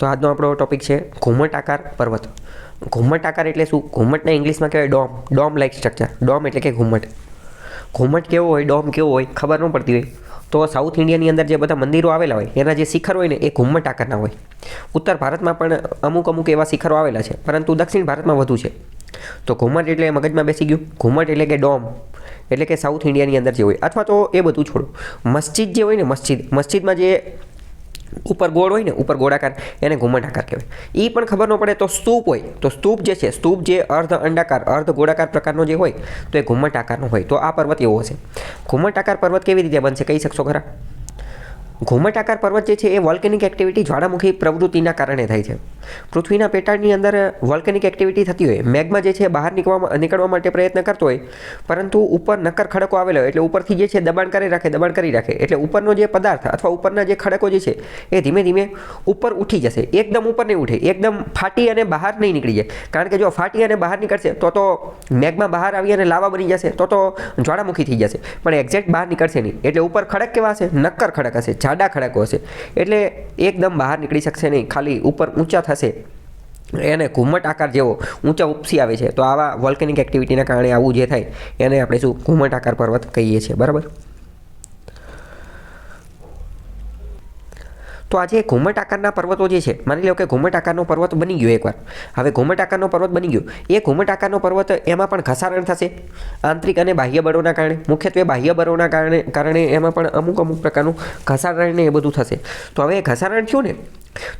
તો આજનો આપણો ટોપિક છે ઘુમટ આકાર પર્વત. ઘુમટ આકાર એટલે શું? ઘુમ્મટને ઇંગ્લિશમાં કહેવાય dome. Dome like structure dome એટલે કે ઘુમટ. ઘુમટ કેવો હોય, ડોમ કેવો હોય, ખબર ન પડતી હોય. તો સાઉથ ઇન્ડિયાની અંદર જે બધા મંદિરો આવેલા હોય, એના જે શિખર હોય ને, એ ઘુમટ આકારના હોય. ઉત્તર ભારતમાં પણ અમુક અમુક એવા શિખરો આવેલા છે, પરંતુ દક્ષિણ ભારતમાં વધુ છે. તો ઘુમટ એટલે મગજમાં બેસી ગયું. ઘુમટ એટલે કે ડોમ. એટલે કે સાઉથ ઇન્ડિયાની અંદર જે હોય. અથવા તો એ બધું છોડો. મસ્જિદ જે હોય ને, મસ્જિદ. મસ્જિદમાં જે ઉપર ગોળ હોય ને, ઉપર ગોળાકાર એને ઘુમટ આકાર કહેવાય. એ પણ ખબર ન પડે તો સ્તૂપ હોય. તો સ્તૂપ જે છે, સ્તૂપ જે અર્ધ અંડાકાર, અર્ધ ગોળાકાર પ્રકારનો જે હોય, તો એ ઘુમટ આકારનો હોય. તો આ પર્વત એવો હશે ઘુમટ આકાર પર્વત કેવી રીતે બનશે? કહી શકશો ખરા? ઘુમ્મટ આકાર પર્વત જે છે એ વોલ્કેનિક એક્ટિવિટી જ્વાળામુખી પ્રવૃત્તિના કારણે થાય છે. પૃથ્વીના પેટાળની અંદર વોલ્કેનિક એક્ટિવિટી થતી હોય, મેઘમાં જે છે બહાર નીકળવા નીકળવા માટે પ્રયત્ન કરતો હોય, પરંતુ ઉપર નક્કર ખડકો આવેલો હોય, એટલે ઉપરથી જે છે દબાણ કરી રાખે, દબાણ કરી રાખે, એટલે ઉપરનો જે પદાર્થ અથવા ઉપરના જે ખડકો જે છે એ ધીમે ધીમે ઉપર ઉઠી જશે. એકદમ ઉપર નહીં ઉઠે, એકદમ ફાટી અને બહાર નહીં નીકળી જાય. કારણ કે જો ફાટી અને બહાર નીકળશે, તો તો મેઘમાં બહાર આવી અને લાવા બની જશે, તો તો જ્વાળામુખી થઈ જશે. પણ એક્ઝેક્ટ બહાર નીકળશે નહીં, એટલે ઉપર ખડક કેવા હશે? નક્કર ખડક હશે. જાડા ખડકો હશે. એટલે એકદમ બહાર નીકળી શકશે નહીં. ખાલી ઉપર ઊંચા થશે. એને ઘુમ્મટ આકાર જેવો ઊંચા ઉપસી આવે છે. તો આવા વોલ્કેનિક એક્ટિવિટીના કારણે આવું જે થાય, એને આપણે શું? ઘુમ્મટ આકાર પર્વત કહીએ છીએ. બરાબર? તો આજે ઘુમટ આકારના પર્વતો જે છે, માની લો કે ઘુમટ આકારનો પર્વત બની ગયો એકવાર. હવે ઘુમટ આકારનો પર્વત બની ગયો. એ ઘુમટ આકારનો પર્વત એમાં પણ ઘસારણ થશે. આંતરિક અને બાહ્ય બળોના કારણે, મુખ્યત્વે બાહ્ય બળોના કારણે કારણે એમાં પણ અમુક અમુક પ્રકારનું ઘસારણ ને એ બધું થશે. તો હવે એ ઘસારણ થયું ને?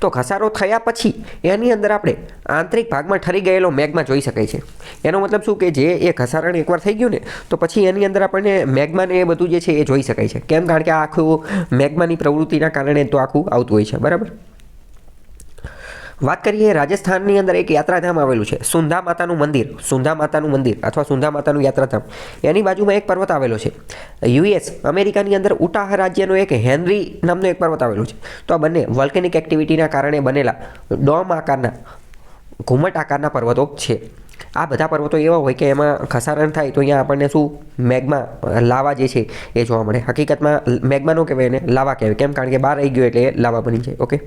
તો ઘસારો થયા પછી એની અંદર આપણે આંતરિક ભાગમાં ઠરી ગયેલો મેઘમાં જોઈ શકાય છે. એનો મતલબ શું કે જે એ ઘસારણ એકવાર થઈ ગયું ને, તો પછી એની અંદર આપણને મેગમાને એ બધું જે છે એ જોઈ શકાય છે. કેમ? કારણ કે આખું મેઘમાની પ્રવૃત્તિના કારણે તો આખું આવતું હોય છે. બરાબર? વાત કરીએ રાજસ્થાનની અંદર એક યાત્રાધામ આવેલું છે, સુંધા માતાનું મંદિર, સુંધા માતાનું મંદિર અથવા સુંધા માતાનું યાત્રાધામ. એની બાજુમાં એક પર્વત આવેલો છે. યુએસ, અમેરિકાની અંદર ઉટાહ રાજ્યનો એક હેનરી નામનો એક પર્વત આવેલો છે. તો આ બંને વોલ્કેનિક એક્ટિવિટીના કારણે બનેલા ડોમ આકારના ઘુમ્મટ આકારના પર્વતો છે. આ બધા પર્વતો એવા હોય કે એમાં ખસારણ થાય તો અહીંયા આપણને શું? મેગમાં, લાવા જે છે એ જોવા મળે. હકીકતમાં મેઘમાં ન કહેવાય એને, લાવા કહેવાય. કેમ? કારણ કે બહાર આવી ગયો એટલે લાવા બની જાય. ઓકે?